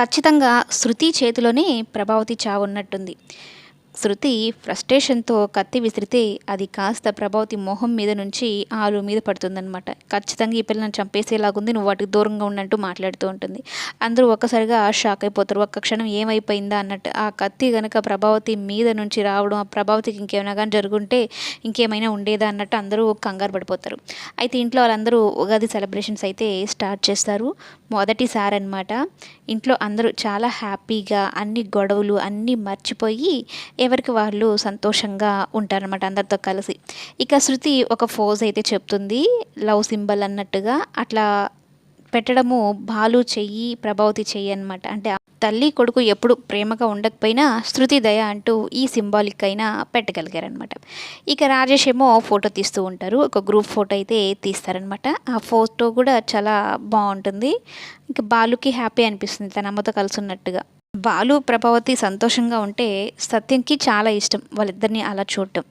ఖచ్చితంగా శృతి చేతిలోనే ప్రభావతి చావు ఉన్నట్టుంది శృతి ఫ్రస్ట్రేషన్తో కత్తి విసిరితే అది కాస్త ప్రభావతి మొహం మీద నుంచి ఆలు మీద పడుతుందనమాట ఖచ్చితంగా ఈ పిల్లని చంపేసేలాగుంది నువ్వు వాటికి దూరంగా ఉన్నట్టు మాట్లాడుతూ ఉంటుంది. అందరూ ఒక్కసారిగా షాక్ అయిపోతారు ఒక్క క్షణం ఏమైపోయిందా అన్నట్టు. ఆ కత్తి కనుక ప్రభావతి మీద నుంచి రావడం ఆ ప్రభావతికి ఇంకేమైనా కానీ జరుగుంటే ఇంకేమైనా ఉండేదా అన్నట్టు అందరూ కంగారు పడిపోతారు. అయితే ఇంట్లో వాళ్ళందరూ ఉగాది సెలబ్రేషన్స్ అయితే స్టార్ట్ చేస్తారు. మొదటిసారి అనమాట ఇంట్లో అందరూ చాలా హ్యాపీగా అన్ని గొడవలు అన్నీ మర్చిపోయి ఎవరికి వాళ్ళు సంతోషంగా ఉంటారనమాట అందరితో కలిసి. ఇక శృతి ఒక ఫోజ్ అయితే చెప్తుంది లవ్ సింబల్ అన్నట్టుగా. అట్లా పెట్టడము బాలు చెయ్యి ప్రభావతి చెయ్యి అనమాట అంటే తల్లి కొడుకు ఎప్పుడు ప్రేమగా ఉండకపోయినా శృతి దయ అంటూ ఈ సింబాలిక్ అయినా పెట్టగలిగారనమాట ఇక రాజేష్ ఏమో ఫోటో తీస్తూ ఉంటారు ఒక గ్రూప్ ఫోటో అయితే తీస్తారనమాట ఆ ఫోటో కూడా చాలా బాగుంటుంది. ఇంకా బాలుకి హ్యాపీ అనిపిస్తుంది తన అమ్మతో కలిసి ఉన్నట్టుగా. బాలు ప్రభావతి సంతోషంగా ఉంటే సత్యంకి చాలా ఇష్టం. వాళ్ళిద్దరిని అలా చూడటం.